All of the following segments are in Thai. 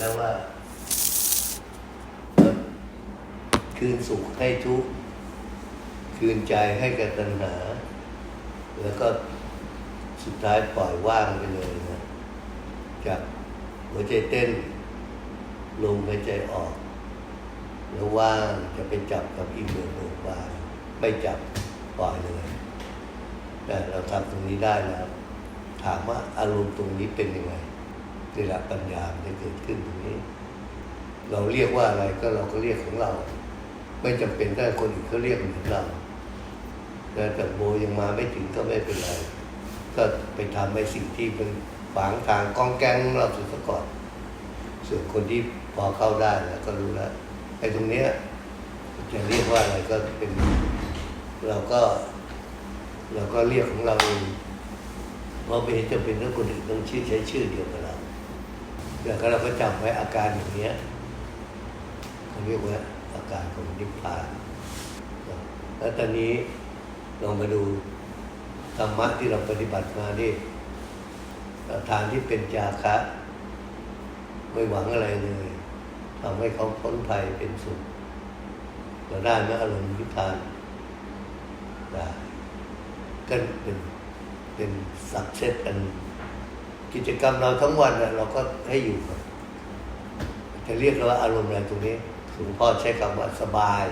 แล้วว่า คืนสุขให้ทุก คืนใจให้กับตัณหา แล้วก็สุดท้ายปล่อยว่างไปเลยนะจากหัวใจเต้น ลมหายใจออก แล้วว่างจะไปจับกับอีเบิร์เบิกบานไม่จับปล่อยเลยแต่เราทำตรงนี้ได้แล้วถามว่าอารมณ์ตรงนี้เป็นยังไง นี่แหละปัญญามันจะเกิดขึ้นตรงนี้ เราเรียกว่าอะไรก็เราก็เรียกของเรา ไม่จำเป็นถ้าคนอื่นเขาเรียกเหมือนเราแต่โบยังมาไม่ถึงก็ไม่เป็นไร ก็ไปทำในสิ่งที่มันขวางทางกองแกงเราสุดก่อน ส่วนคนที่พอเข้าได้แล้วก็รู้แล้วไอ้ตรงเนี้ยจะเรียกว่าอะไรก็เป็นเราก็เราก็เรียกของเราเองเพราะไม่เห็นจำเป็นต้องคนอื่นต้องชื่อใช้ชื่อเดียวกับเรา แต่ก็เราก็จำไว้อาการอย่างเนี้ยเขาเรียกว่าอาการของนิพพาน แล้วตอนนี้ลองมาดูธรรมะที่เราปฏิบัติมาดิทานที่เป็นจาคะ ไม่หวังอะไรเลยทำให้เขาพ้นภัยเป็นสุขเราได้ไหมอารมณ์นิพพานได้ก็เป็นเป็นสักเซตอัน กิจกรรมเราทั้งวันเราก็ให้อยู่จะเรียกว่าอารมณ์อะไรตรงนี้หลวงพ่อใช้คำว่าสบาย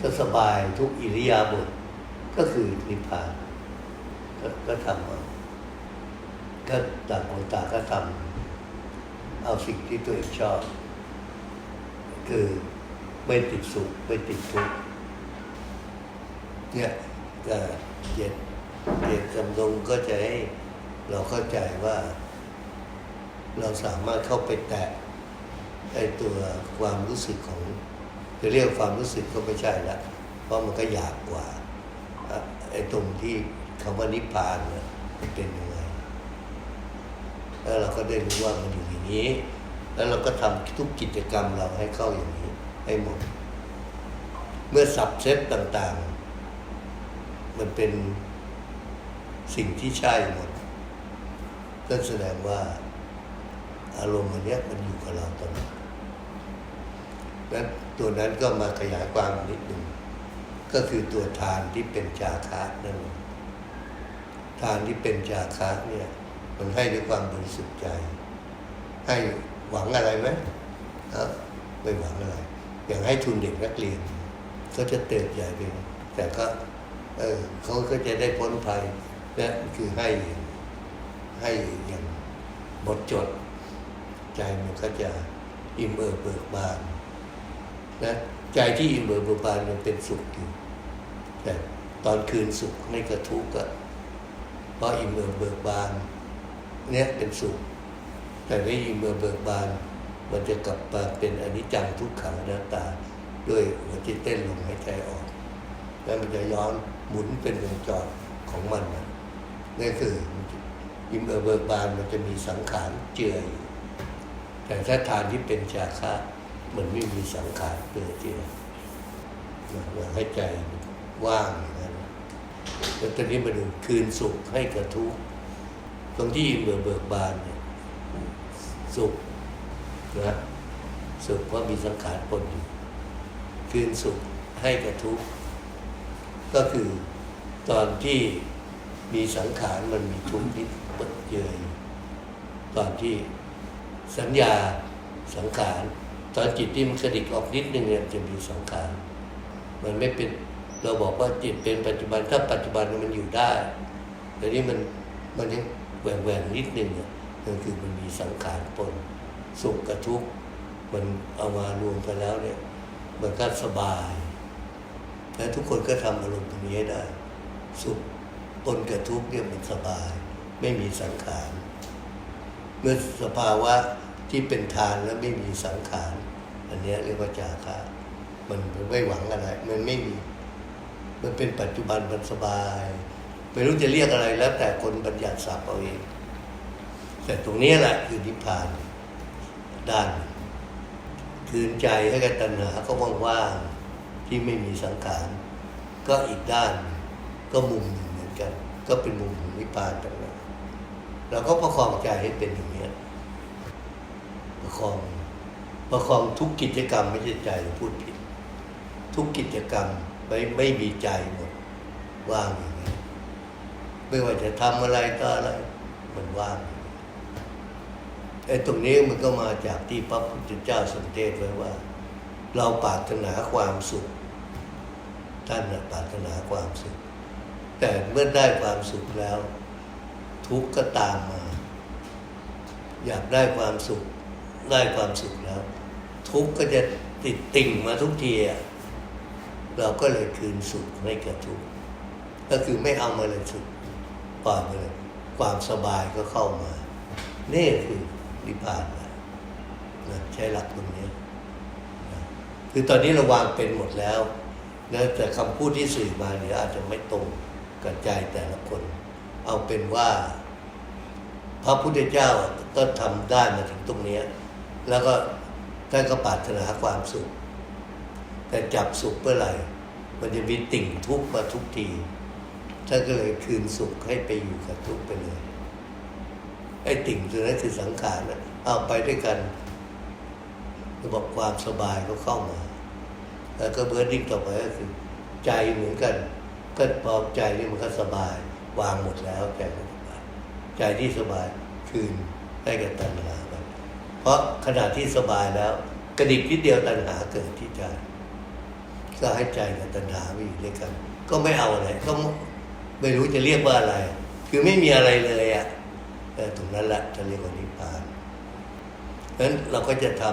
ก็สบายทุกอิริยาบถก็คือนิพพานก็ก็ทำเอาก็ต่างคนต่างก็ทำเอาสิ่งที่ตัวเองชอบ คือไม่ติดสุขไม่ติดทุกข์เนี่ยก็เจ็ดเจ็ดจำลงก็จะให้ เราเข้าใจว่า เราสามารถเข้าไปแตะไอ้ตัวความรู้สึกของจะเรียกความรู้สึกก็ไม่ใช่ละเพราะมันก็ยาบกว่าไอ้ตรงที่คำว่านิพพานเนี่ยมันเป็นยังไงแล้วเราก็ได้รู้ว่ามันอยู่อย่างนี้ แล้วเราก็ทำทุกกิจกรรมเราให้เข้าอย่างนี้ ให้หมด เมื่อสับเซตต่าง ๆ มันเป็นสิ่งที่ใช่หมด ก็แสดงว่า อารมณ์อันนี้มันอยู่กับเราตลอดนั้นตัวนั้นก็มาขยายความนิดหนึ่งก็คือตัวทานที่เป็นจาคะนั่นเองทานที่เป็นจาคะเนี่ย มันให้ด้วยความบริสุทธิ์ใจ ให้หวังอะไรไหมครับไม่หวังอะไร อย่างให้ทุนเด็กนักเรียนเขาจะเติบใหญ่ไปแต่ก็ เออเขาก็จะได้พ้นภัยและคือให้ ให้อย่างหมดจด ใจมันก็จะอิ่มเอิบเบิกบานนะใจที่อิ่มเอิบเบิกบานมันเป็นสุขอยู่แต่ตอนคืนสุขไม่กระทุกข์ก็เพราะอิ่มเอิบเบิกบานเนี่ยเป็นสุข แต่ไม่อิ่มเอิบเบิกบาน มันจะกลับมาเป็นอนิจจังทุกขังอนัตตา ด้วยหัวใจเต้นลมหายใจออกแล้วมันจะย้อนหมุนเป็นวงจรของมันนะนั่นคือ อิมเอิบเบิกบานมันจะมีสังขารเจืออยู่ แต่ถ้าทานที่เป็นจาคะมันไม่มีสังขารเจือเจืออยากให้ใจว่างอย่างนั้นแล้วตอนนี้มาดูคืนสุขให้กระทุกตรงที่เบิกเบิกบานเนี่ยสุขนะสุขเพราะมีสังขารปนอยู่คืนสุขให้กระทุกก็คือตอนที่มีสังขารมันมีทุกข์ที่เปิดเยยตอนที่สัญญาสังขารตอนจิตที่มันกระดิกออกนิดนึงเนี่ยจะมีสังขารมันไม่เป็นเราบอกว่าจิตเป็นปัจจุบันถ้าปัจจุบันมันอยู่ได้แต่นี่มันมันยังแหว่งแหวงนิดนึงเนี่ยนั่นคือมันมีสังขารปนสุขกับทุกข์มันเอามารวมกันแล้วเนี่ยมันก็สบายและทุกคนก็ทำอารมณ์ตรงนี้ได้ สุขปนกับทุกข์เนี่ยมันสบาย ไม่มีสังขาร เมื่อสภาวะที่เป็นทานแล้วไม่มีสังขาร อันนี้เรียกว่าจาคะมันไม่หวังอะไร มันไม่มี มันเป็นปัจจุบันมันสบายไม่รู้จะเรียกอะไรแล้วแต่คนบัญญัติศัพท์เอาเองแต่ตรงนี้แหละคือนิพพานด้าน คืนใจให้กับตัณหาก็ว่างๆที่ไม่มีสังขาร ก็อีกด้านก็มุมหนึ่งเหมือนกัน ก็เป็นมุมของนิพพานต่ เราก็ประคองใจให้เป็นอย่างนี้ประคองประคองทุกกิจกรรมไม่ใช่ใจเราพูดผิด ทุกกิจกรรมไม่ไม่มีใจหมดว่างอย่างนี้ไม่ว่าจะทำอะไรก็อะไร มันว่างไอ้ตรงนี้มันก็มาจากที่พระพุทธเจ้าสังเทศไว้ว่า เราปรารถนาความสุขท่านปรารถนาความสุข แต่เมื่อได้ความสุขแล้ว ทุกข์ก็ตามมา อยากได้ความสุข ได้ความสุขแล้ว ทุกข์ก็จะติดติ่งมาทุกทีเราก็เลยคืนสุขให้กับทุกข์ก็คือไม่เอามาเลยสุขปล่อยไปเลยความสบายก็เข้ามา นี่คือนิพพานนะใช้หลักตรงนี้คือตอนนี้เราวางเป็นหมดแล้วนะแต่คำพูดที่สื่อมาเดี๋ยวอาจจะไม่ตรงกับใจแต่ละคน เอาเป็นว่า พระพุทธเจ้าก็ทำได้มาถึงตรงเนี้ แล้วก็ท่านก็ปรารถนาความสุข แต่จับสุขเมื่อไหร่ มันจะมีติ่งทุกข์มาทุกทีท่านก็เลยคืนสุขให้ไปอยู่กับทุกข์ไปเลยไอ้ติ่งตัวนั้นคือสังขารนะเอาไปด้วยกันระบอกความสบายก็เข้ามา แล้วก็เบิร์ดดิ้งต่อไปก็คือ ใจเหมือนกันก็พอใจนี่มันก็สบายวางหมดแล้วใจก็สบาย ใจที่สบายคืนให้กับตัณหาไปเพราะขณะที่สบายแล้วกระดิกนิดเดียวตัณหาเกิดที่ใจก็ให้ใจกับตัณหาไปอยู่ด้วยกัน ก็ไม่เอาอะไรก็ไม่รู้จะเรียกว่าอะไร คือไม่มีอะไรเลยอะ่ะแต่ตรงนั้นแหละจะเรียกว่านิพพานเพราะนั้นเราก็จะท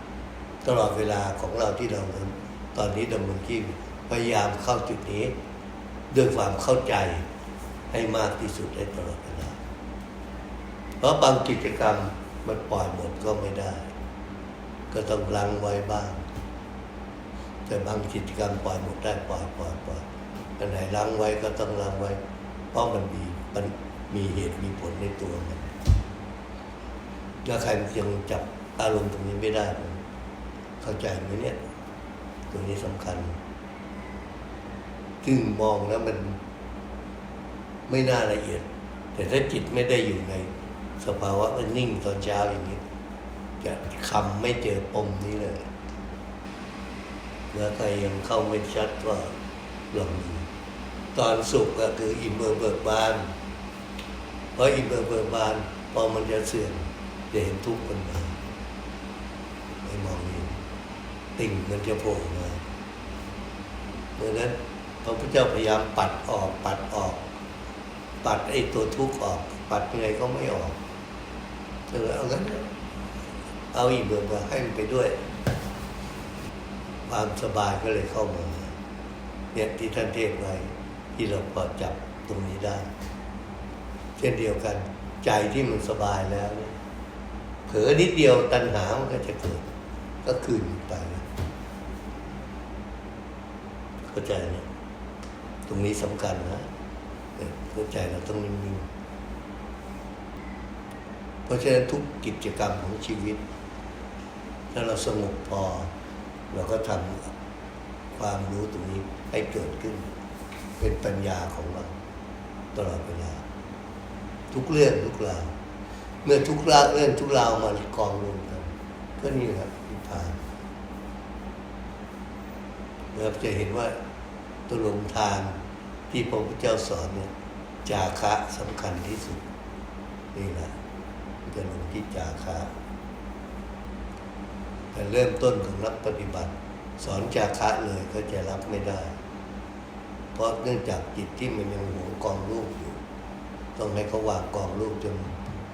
ำตลอดเวลาของเราที่เราตอนนี้ดำเนินชีพพยายามเข้าจุดนี้ ด้วยความเข้าใจให้มากที่สุดได้ตลอดเวลา เพราะบางกิจกรรมมันปล่อยหมดก็ไม่ได้ ก็ต้องลังไว้บ้าง แต่บางกิจกรรมปล่อยหมดได้ปล่อยปล่อยปล่อยอันไหนลังไว้ก็ต้องลังไว้ เพราะมันมีมันมีเหตุมีผลในตัวมันแล้วใครยังจับอารมณ์ตรงนี้ไม่ได้ เข้าใจไหมเนี่ยตรงนี้สำคัญซึ่งมองแล้วมันไม่น่าละเอียด แต่ถ้าจิตไม่ได้อยู่ใน สภาวะมันนิ่งตอนเช้าอย่างนี้จะคำไม่เจอปมนี้เลยแล้วใครยังเข้าไม่ชัดก็ลองดูตอนสุขก็คืออิ่มเบิกเบิกบานเพราะอิ่มเบิกเบิกบานพอมันจะเสื่อมจะเห็นทุกข์มันมาไม่มองเห็นติ่งมันจะโผล่มาเพราะนั้นพระพุทธเจ้าพยายามปัดออกปัดออก ปัดไอ้ตัวทุกข์ออก ปัดยังไงก็ไม่ออก เออเอางั้นเอาอีกเบอร์มาให้มันไปด้วย ความสบายก็เลยเข้ามาเนี่ยที่ท่านเทศไว้ที่เราพอจับตรงนี้ได้ เช่นเดียวกัน ใจที่มันสบายแล้วเนี่ยเผลอนิดเดียวตัณหามันก็จะเกิด ก็คืนไปเข้าใจนะตรงนี้สำคัญนะเข้าใจเราต้องนิ่งๆ ราะฉะนั้นทุกกิจกรรมของชีวิต ถ้าเราสงบพอ เราก็ทำความรู้ตรงนี้ให้เกิดขึ้น เป็นปัญญาของเรา ตลอดเวลา ทุกเรื่องทุกราวเมื่อทุกราวเรื่องทุกราวมากองรวมกันก็นี่แหละนิพพานเราจะเห็นว่าตัวลงทานที่พระพุทธเจ้าสอนเนี่ยจาคะสำคัญที่สุดนี่แหละ จะลงที่จาคะแต่เริ่มต้นของนักปฏิบัติ สอนจาคะเลยก็จะรับไม่ได้ เพราะเนื่องจากจิตที่มันยังหวงกองรูปอยู่ ต้องให้เขาวางกองรูปจน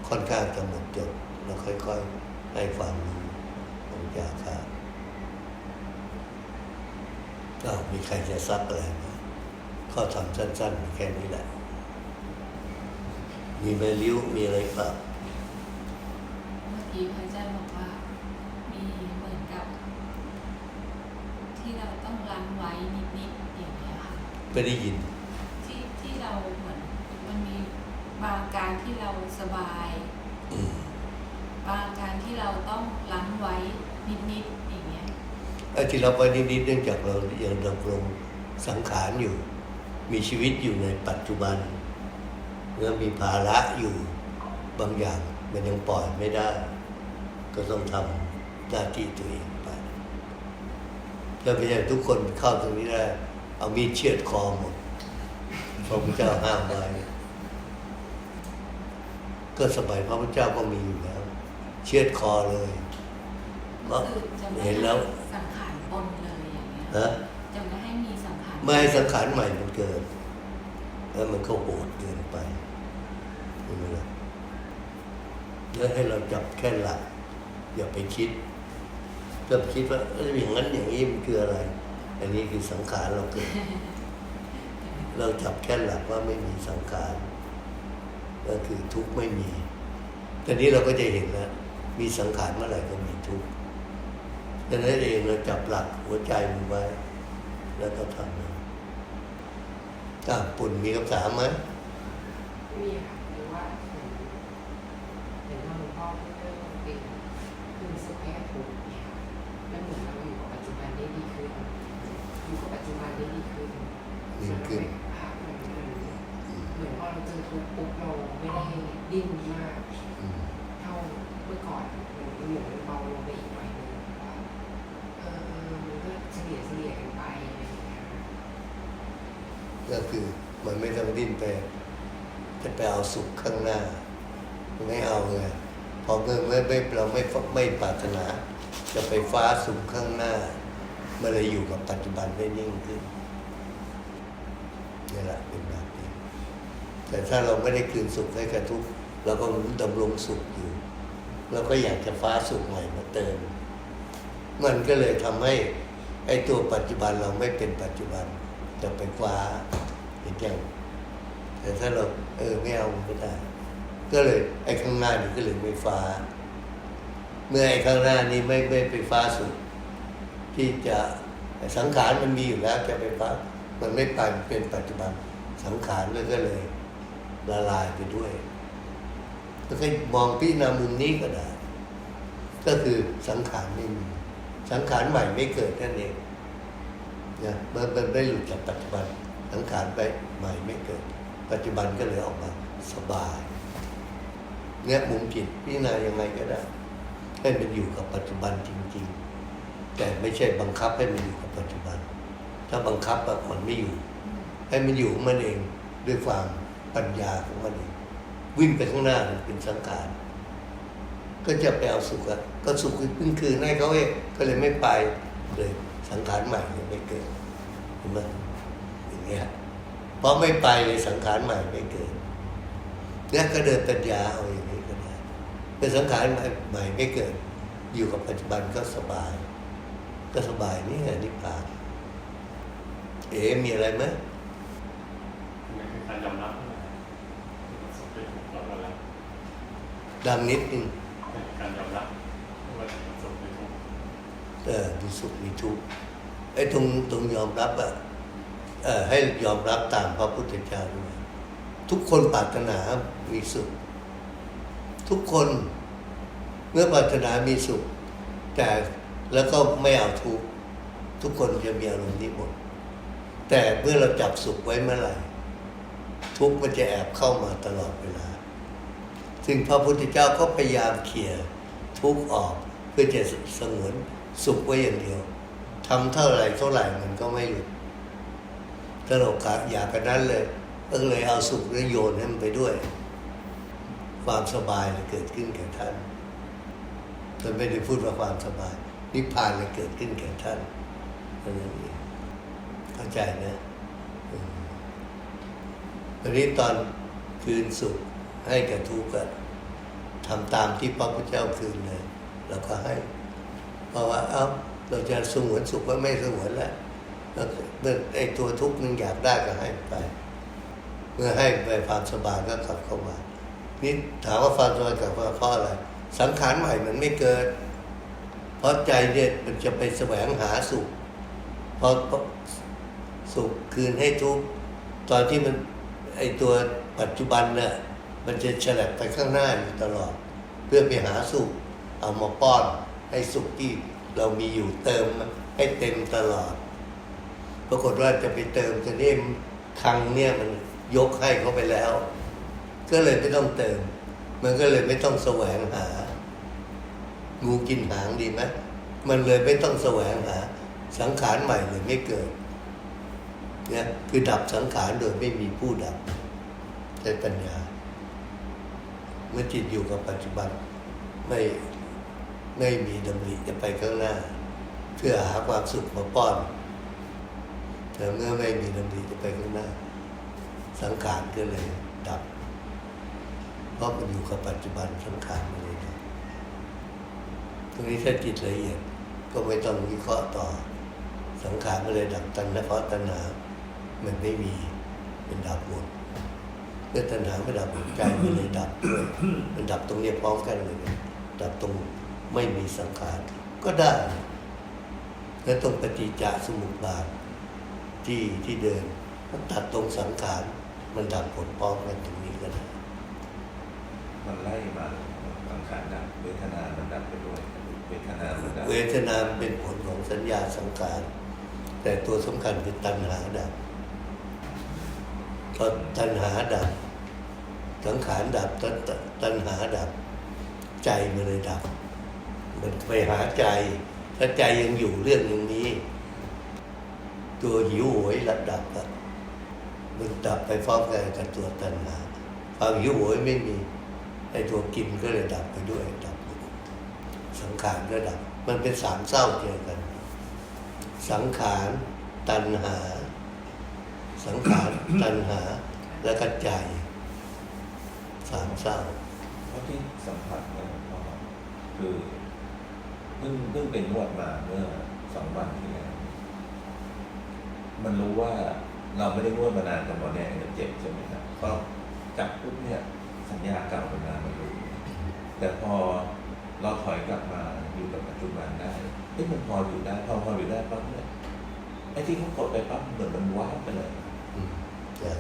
ค่อนข้างจะหมดจดแล้วค่อยๆให้ความรู้ของจาคะก็มีใครจะซักอะไรไหมข้อทำสั้นๆแค่นี้แหละ มีไหมริ้วมีอะไรเปล่า กี้พระอาจารย์บอกว่ามีเหมือนกับ ที่เราต้องล้างไว้นิดๆอย่างเงี้ยค่ะไม่ได้ยิน ที่ที่เราเหมือนมันมีบางการที่เราสบาย อืมบางการที่เราต้องล้างไว้นิดๆอย่างเงี้ยไอ้ที่เราไปนิดๆเนื่องจากเรายังดำรงสังขารอยู่ มีชีวิตอยู่ในปัจจุบันแล้วมีภาระอยู่บางอย่างมันยังปล่อยไม่ได้ ก็ต้องทำหน้าที่ตัวเองไปแล้วไม่ใช่ทุกคนเข้าตรงนี้ได้ เอามีดเชือดคอหมดพระพุทธเจ้าห้ามไว้ก็สมัยพระพุทธเจ้าก็มีอยู่แล้ว เชือดคอเลยเพราะคือจะไม่เห็นแล้วให้สังขารปนเลยอย่างเงี้ยนะจะไม่ให้มีสังขารไม่ให้สังขารใหม่มันเกิดแล้วมันก็โหดเกินไปเห็นไหมล่ะแล้วให้เราจับแค่หลัก อย่าไปคิดถ้าไปคิดว่าเอ้ยอย่างนั้นอย่างนี้มันคืออะไร อันนี้คือสังขารเราเกิด เราจับแค่หลักว่าไม่มีสังขารก็คือทุกข์ไม่มีตอนนี้เราก็จะเห็นแล้วมีสังขารเมื่อไหร่ก็มีทุกข์ดังนั้นเองเราจับหลักหัวใจมันไว้ แล้วก็ทำนะอะปุ่นมีคำถามไหมมีค่ะหรือว่าเห็นว่าหลวงพ่อพูดเรื่องเป็นคือสุขให้กับทุกข์เนี่ยค่ะแล้วเหมือนเราอยู่กับปัจจุบัน ได้ดีขึ้นอยู่กับปัจจุบันได้ดีขึ้นดีขึ้นภาพมันมันเหมือนพอเราเจอทุกข์ปุ๊บเราไม่ได้ดิ้นมากเท่าเมื่อก่อนมันเหมือนเบาลงไปอีกหน่อยนึงว่าเออเออมันก็เฉลี่ยเฉลี่ยกันไปอะไรอย่างเงี้ยก็คือมันไม่ต้องดิ้นไปจะไปเอาสุขข้างหน้า ไม่เอาเลยพอเมื่อเมื่อไม่เราไม่ไม่ปรารถนา จะไปฟ้าสุขข้างหน้า มื่อเราอยู่กับปัจจุบันได้นิ่งขึ้นนี่แหละเป็นแบบนี้แต่ถ้าเราไม่ได้คืนสุขให้กับทุกข์เราก็ดำรงสุขอยู่เราก็อยากจะฟ้าสุขใหม่มาเติม มันก็เลยทำให้ไอ้ตัวปัจจุบันเราไม่เป็นปัจจุบันจะไปฟ้าเห็นยังแต่ถ้าเราเออไม่เอาไม่ได้ ก็เลยไอ้ข้างหน้านี่ก็เลยไม่ฟ้า เมื่อไอ้ข้างหน้านี้ไม่ไม่ไปฟ้าสุด ที่จะสังขารมันมีอยู่แล้วจะไปฟ้ามันไม่ไปเป็นปัจจุบันสังขารมันก็เลยละลายไปด้วยแล้วก็มองพิจารณามุมนี้ก็ได้ ก็คือสังขารไม่มีสังขารใหม่ไม่เกิดนั่นเองนะมันมันไม่หลุดจากปัจจุบัน สังขารไปใหม่ไม่เกิด ปัจจุบันก็เลยออกมาสบายเนี่ยมุมจิตพิจารณายังไงก็ได้ให้มันอยู่กับปัจจุบันจริง ๆ แต่ไม่ใช่บังคับให้มันอยู่กับปัจจุบัน ถ้าบังคับอะมันไม่อยู่ ให้มันอยู่ของมันเองด้วยความปัญญาของมันเองวิ่งไปข้างหน้ามันเป็นสังขารก็จะไปเอาสุขอะก็สุขคือเพิ่งคืนให้เขาเองก็เลยไม่ไปเลยสังขารใหม่ยังไม่เกิดเห็นไหมอย่างเงี้ยเพราะไม่ไปเลยสังขารใหม่ไม่เกิดเนี่ยก็เดินปัญญาเอาอย่างนี้ก็ได้เป็นสังขารใหม่ใหม่ไม่เกิด อยู่กับปัจจุบันก็สบาย ก็สบายนี่ไงนิพพาน เอ๋มีอะไรไหมมันคือการยอมรับนั่นแหละที่มันสุขเป็นทุกข์เราก็รับดังนิดนึงการยอมรับว่าสุขเป็นทุกข์เออมีสุขมีทุกข์ไอ้ตรงตรงยอมรับอะเออให้ยอมรับตามพระพุทธเจ้าด้วยทุกคนปรารถนามีสุข ทุกคนเมื่อปรารถนามีสุข แต่ แล้วก็ไม่เอาทุกข์ทุกคนจะมีอารมณ์นี้หมดแต่เมื่อเราจับสุขไว้เมื่อไหร่ ทุกข์มันจะแอบเข้ามาตลอดเวลา ซึ่งพระพุทธเจ้าก็พยายามเขี่ยทุกข์ออกเพื่อจะสงวนสุขไว้อย่างเดียวทำเท่าไหร่เท่าไหร่มันก็ไม่หลุดตลกกะอยากกันนั้นเลยก็เลยเอาสุขแล้วโยนให้มันไปด้วย ความสบายเลยเกิดขึ้นแก่ท่านท่านไม่ได้พูดว่าความสบาย นิพพานเลยเกิดขึ้นแก่ท่านเท่านั้นเองเข้าใจนะอืมตอนนี้ตอนคืนสุขให้แก่ทุกข์อะทำตามที่พระพุทธเจ้าคืนเลยเราก็ให้ เพราะว่าเอ้าเราจะสงวนสุขว่าไม่สงวนแล้วเมื่อไอ้ตัวทุกข์นึงอยากได้ก็ให้ไป เมื่อให้ไปความสบายก็กลับเข้ามานี่ถามว่าความสบายกลับมาเพราะอะไรสังขารใหม่มันไม่เกิด ราะใจเนี่ยมันจะไปแสวงหาสุขพอสุขคืนให้ทุกตอนที่มันไอตัวปัจจุบันเนี่ยมันจะฉลับไปข้างหน้าอยู่ตลอด เพื่อไปหาสุข เอามาป้อนให้สุขที่เรามีอยู่เติมให้เต็มตลอด ปรากฏว่าจะไปเติมจะนี่คลังเนี่ยมันยกให้เขาไปแล้ว ก็เลยไม่ต้องเติม มันก็เลยไม่ต้องแสวงหา งูกินหางดีไหมมันเลยไม่ต้องแสวงหาสังขารใหม่เลยไม่เกิดเนี่ยคือดับสังขารโดยไม่มีผู้ดับใช้ปัญญา เมื่อจิตอยู่กับปัจจุบันไม่ไม่มีดำริจะไปข้างหน้า เพื่อหาความสุขมาป้อน แต่เมื่อไม่มีดำริจะไปข้างหน้า สังขารก็เลยดับ เพราะมันอยู่กับปัจจุบันสังขารมันเลย ตรงนี้ถ้าจิตละเอียด ก็ไม่ต้องวิเคราะห์ต่อ สังขารก็เลยดับตัณหาเพราะตัณหามันไม่มีเป็นดับหมดเมื่อตัณหาไม่ดับใจมันเลยดับด้วยมันดับตรงเนี้ยพร้อมกันเลยดับตรงไม่มีสังขารก็ได้ แล้วตรงปฏิจจสมุปบาทที่ที่เดินมันตัดตรงสังขารมันดับผลพร้อมกันตรงนี้ก็ได้มันไล่มาสังขารดับเวทนามันดับไปด้วย เวทนาเป็นผลของสัญญาสังขารแต่ตัวสำคัญคือตัณหาดับพอตัณหาดับสังขารดับตัณตัณหาดับ ใจมันเลยดับ มันไปหาใจ ถ้าใจยังอยู่เรื่องอย่างนี้ ตัวหิวโหยระดับอะมันดับไปพร้อมกันกับตัวตัณหาความหิวโหยไม่มีไอ้ตัวกินก็เลยดับไปด้วยดับ สังขารก็ดับ มันเป็นสามเศร้าเจอกัน สังขารตัณหา สังขารตัณหาแล้วก็ใจสามเศร้าเพราะที่สัมผัสเนี่ยก็คือเพิ่งเพิ่งเป็นนวดมาเมื่อสองวันที่แล้วมันรู้ว่าเราไม่ได้นวดมานานกับหมอแดงมันเจ็บใช่ไหมครับก็จับปุ๊บเนี่ยสัญญาเก่ามันมามันรู้แต่พอ เราถอยกลับมาอยู่กับปัจจุบันได้เอ้ยมันพออยู่ได้พอพออยู่ได้ปั๊บเนี่ยไอ้ที่เขากดไปปั๊บเหมือนมันว้าบไปเลยอืมใช่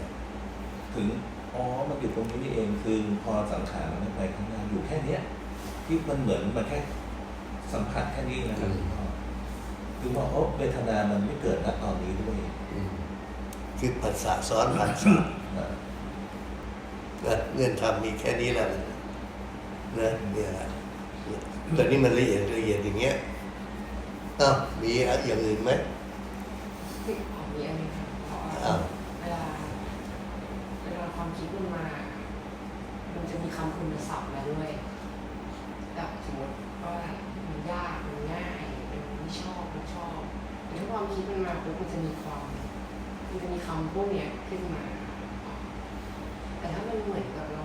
ถึงอ๋อมันอยู่ตรงนี้นี่เองคือพอสังขารมันไปข้างหน้าอยู่แค่เนี้ยที่มันเหมือนมันแค่สัมผัสแค่นี้นะครับคุณพ่อคือว่าโอ้เวทนามันไม่เกิดณตอนนี้ด้วยอืมคือภาษาซ้อนภาษานะนะเงื่อนทำมีแค่นี้แหละนะเนี่ย แต่นี่มันละเอียดละเอียดอย่างเงี้ยอ้าวมีอย่างอื่นไหมที่ขอมีอันหนึงค่ะเพราะว่าอ้าวเวลาเวลาความคิดมันมา มันจะมีคำคุณศัพท์มาด้วยแบบสมมติว่ามันยากมันง่ายมันไม่ชอบมันชอบแต่ถ้าความคิดมันมาปุ๊บมันจะมีความมันจะมีคำพวกเนี้ยขึ้นมา แต่ถ้ามันเหมือนกับเรา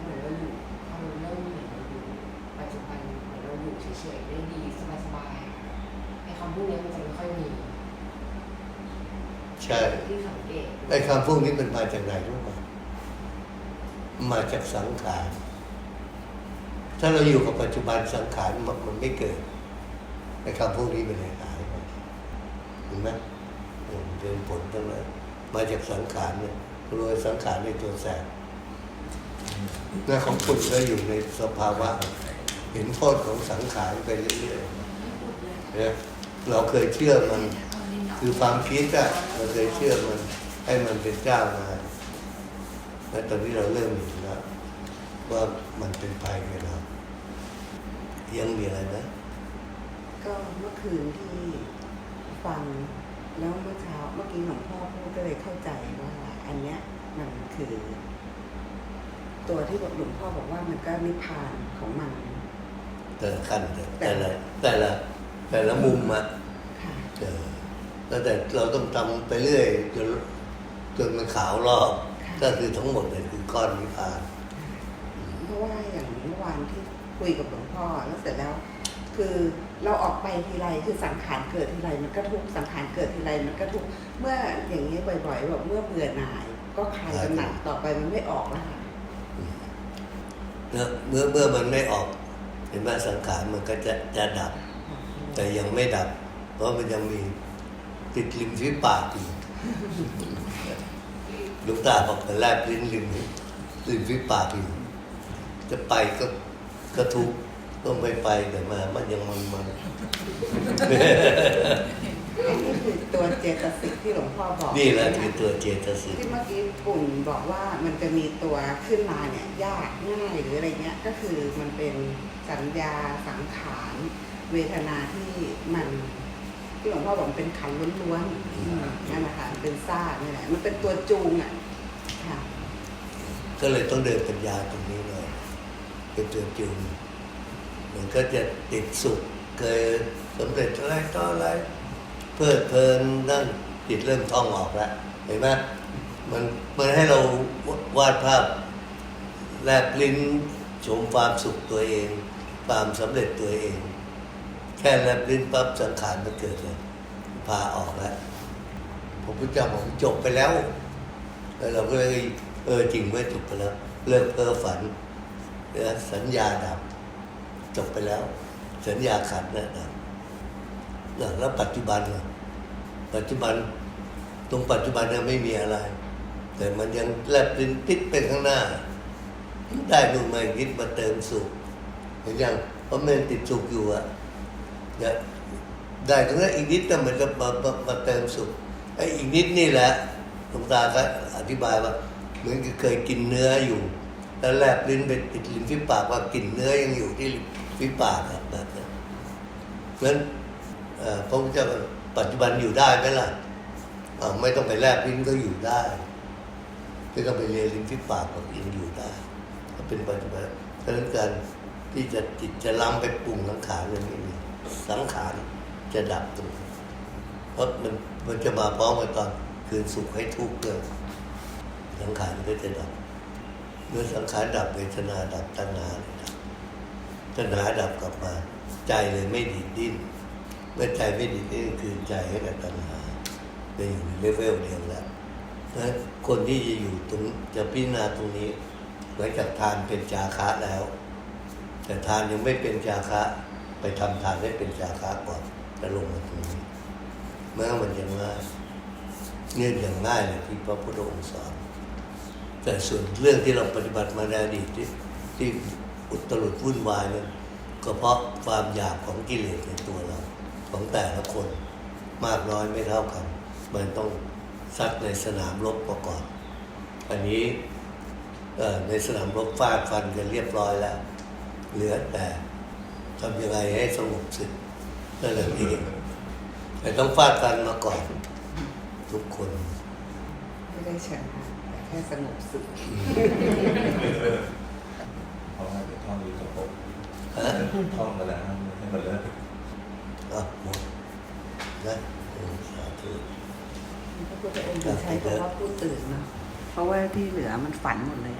เหมือนเราอยู่พอเราเริ่มเหมือนเราอยู่ปัจจุบันเหมือนเราอยู่เฉยๆได้ดีสบายๆไอ้คำพวกเนี้ยมันจะไม่ค่อยมี ใช่ที่สังเกตไอ้คำพวกนี้มันมาจากไหนรู้ไหมมาจากสังขารถ้าเราอยู่กับปัจจุบันสังขารมันมันไม่เกิดไอ้คำพวกนี้มันเลยหายไปเห็นไหมเออมันเป็นผลทั้งนั้นมาจากสังขารเนี่ยรวยสังขารในตัวแสบหน้าของคุณก็อยู่ในสภาวะ เห็นโทษของสังขารไปเรื่อยไม่พูดเลยๆเนี่ยเราเคยเชื่อมัน คือความคิดอะเราเคยเชื่อมันให้มันเป็นเจ้ามาแล้วตอนนี้เราเริ่มเห็นแล้วว่ามันเป็นภัยกับเรายังมีอะไรนะก็เมื่อคืนที่ฟังแล้วเมื่อเช้าเมื่อกี้หลวงพ่อพูดก็เลยเข้าใจว่า อันเนี้ยมันคือ ตัวที่บอกหลวงพ่อบอกว่ามันก็นิพพานของมันแต่ละขั้นแต่ละแต่ละแต่ละมุมอะค่ะเออ แล้วแต่เราต้องทำไปเรื่อยจนจนมันขาวรอบ ก็คือทั้งหมดเลยคือก้อนนิพพาน เพราะว่าอย่างเมื่อวานที่คุยกับหลวงพ่อแล้วเสร็จแล้ว คือเราออกไปทีไรคือสังขารเกิดทีไรมันก็ทุกข์สังขารเกิดทีไรมันก็ทุกข์เมื่ออย่างนี้บ่อยๆแบบเมื่อเบื่อหน่าย ก็คลายกำหนัดต่อไปมันไม่ออกแล้วค่ะเมื่อเมื่อเมื่อมันไม่ออก เห็นไหมสังขารมันก็จะจะดับ แต่ยังไม่ดับ เพราะมันยังมี ติดริมฝีปากอยู่หลูกตาบอกแต่แลบลิ้นริมริมฝีปากอยู่จะไปก็ก็ทุกข์ต้องไปไปแต่มา มันยังมันมันอันนี้คือตัวเจตสิกที่หลวงพ่อบอกนี่แหละคือตัวเจตสิกที่เมื่อกี้ปุ่นบอกว่ามันจะมีตัวขึ้นมาเนี่ยยากง่ายหรืออะไรเงี้ย ก็คือมันเป็นสัญญาสังขารเวทนาที่มัน ที่หลวงพ่อบอกมันเป็นขันธ์ล้วนๆอืมนั่นแหละค่ะมันเป็นซ่านี่แหละมันเป็นตัวจูงอะค่ะก็เลยต้องเดินปัญญาตรงนี้เลยเป็นตัวจูงมันก็จะติดสุขเกิดสำเร็จอะไรต่ออะไรเพลิดเพลินนั่นจิตเริ่มท่องออกแล้วเห็นไหมมันมันให้เราวาดภาพแลบลิ้นชมความสุขตัวเอง ความสำเร็จตัวเอง แค่แลบลิ้นปั๊บสังขารมันเกิดเลยพาออกแล้วพระพุทธเจ้าบอกจบไปแล้วแล้วเราก็เลยเออจริงไว้จบไปแล้ว เลิกเพ้อฝันนะสัญญาดับจบไปแล้ว สัญญาขัดนะดับนะแล้วปัจจุบันล่ะปัจจุบันตรงปัจจุบันเนี่ยไม่มีอะไร แต่มันยังแลบลิ้นปิดไปข้างหน้า ได้ดูมาอีกนิดมาเติมสุขเห็นยังเพราะมันติดสุขอยู่อะ นี่ยได้ตรงนั้นอีกนิดแต่มันจะมามามาเติมสุขไอ้อีกนิดนี่แหละหลวงตาก็อธิบายว่า เหมือนเคยกินเนื้ออยู่ แล้วแลบลิ้นไปติดลิ้นฝีปากว่ากลิ่นเนื้อยังอยู่ที่ฝีปากอะแบบนั้นเพราะนั้นพระพุทธเจ้าปัจจุบันอยู่ได้ไหมล่ะไม่ต้องไปแลบลิ้นก็อยู่ได้ไม่ต้องไปเรียลิ้นฝีปากก็ยังอยู่ได้ก็เป็นปัจจุบันเพราะฉะนั้นการที่จะจิตจะล้ำไปปรุงสังขารเลยไม่มี สังขารจะดับตรงเพราะมันมันจะมาพร้อมกันตอนคืนสุขให้ทุกข์เลยสังขารก็จะดับเมื่อสังขารดับเวทนาดับตัณหาเลยดับตัณหาดับกลับมา ใจเลยไม่ดีดดิ้นเมื่อใจไม่ดีดดิ้นคือใจให้กับตัณหาไปอยู่ในเลเวลเดียวแล้วนะคนที่จะอยู่ตรงจะพิจารณาตรงนี้เหมือนกับทานเป็นจาคะแล้ว แต่ทานยังไม่เป็นจาคะ ไปทำทานให้เป็นจาคะก่อนจะลงมาตรงนี้เมื่อมันยังง่ายเนี่ยอย่างง่ายเลยที่พระพุทธองค์สอนแต่ส่วนเรื่องที่เราปฏิบัติมาในอดีตที่ที่อุตรุดวุ่นวายนั้นก็เพราะความอยากของกิเลสในตัวเรา ของแต่ละคนมากน้อยไม่เท่ากัน มันต้องซัดในสนามรบมาก่อนอันนี้ในสนามรบฟาดฟันกันเรียบร้อยแล้ว เหลือแต่ ทำยังไงให้สงบสึกนั่นแหละเองแต่ต้องฟาดฟันมาก่อน ทุกคน ไม่ได้ชนะแต่แค่สงบสุขเพราะว่าเดี๋ยวท่องวิตกกฮะท่องกันแล้วให้มันเลิกอะหมดนะเออสาธุพระพุทธองค์ถึงใช้คำว่าผู้ตื่นเนาะเพราะว่าที่เหลือมันฝันหมดเลย